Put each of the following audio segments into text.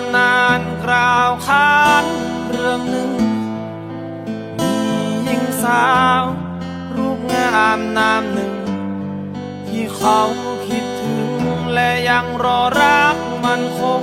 ำนานกล่าวขานเรื่องหนึ่ง มีหญิงสาว รูปงามนามหนึ่ง ที่เขาคิดถึงและยังรอรักมันคง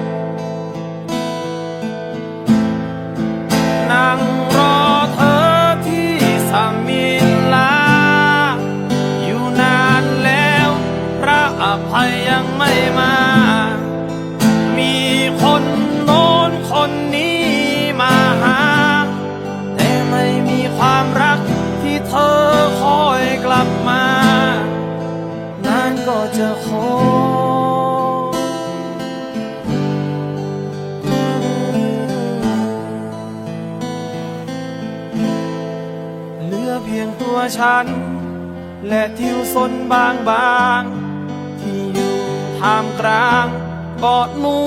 ระอภัยยังไม่มา มีคนโน้นคนนี้มาหา แต่ไม่มีความรักที่เธอคอยกลับมา นานก็จะขอเหลือเพียงตัวฉัน และทิวสนบางบาง ท่ามกลางกอดหนู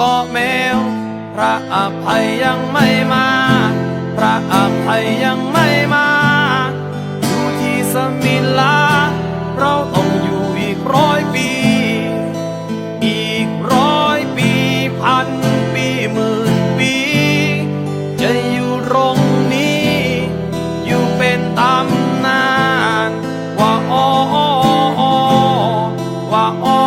กอดแมว พระอภัยยังไม่มา พระอภัยยังไม่มา อยู่ที่สมิลา เราต้องอยู่อีกร้อยปี อีกร้อยปีพันปีหมื่นปี จะอยู่ตรงนี้ อยู่เป็นตำนาน ว่าอ๋อว่าอ๋อ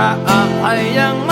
ระอภัยยัง